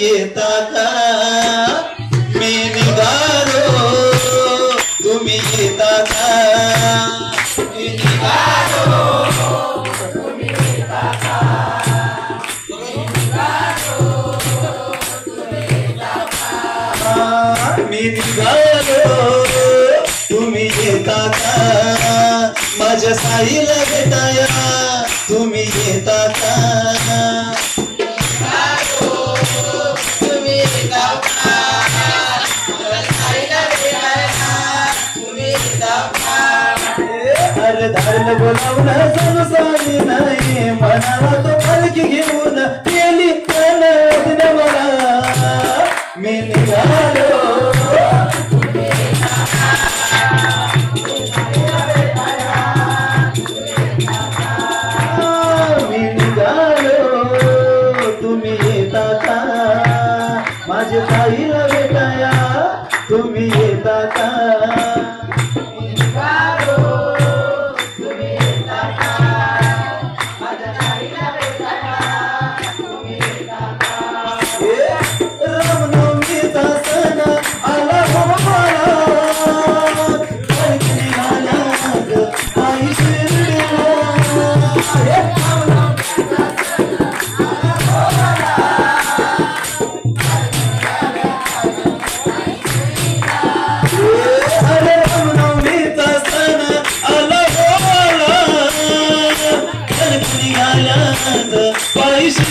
येता का मी तुम्ही तुम्ही तुम्ही माझ्या साईला भेटाया धारल बोलावून संसारी नाही मनाला तो पालखी घेऊन गेली कणदिन मला मी निघालो मी निघालो तुम्ही येता का माझे ताईला भेटाया तुम्ही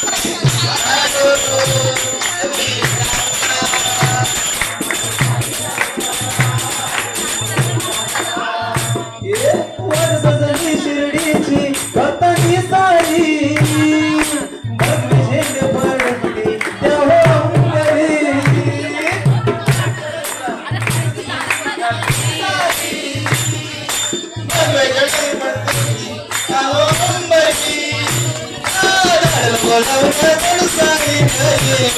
Thank you.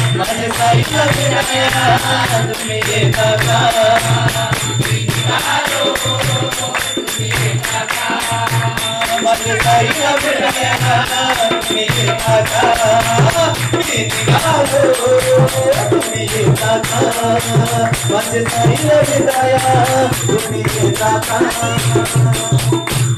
मन सही तुम्हें बता मन सही तुम्हें बता तुम्हें बता मन सही तुम्हें बता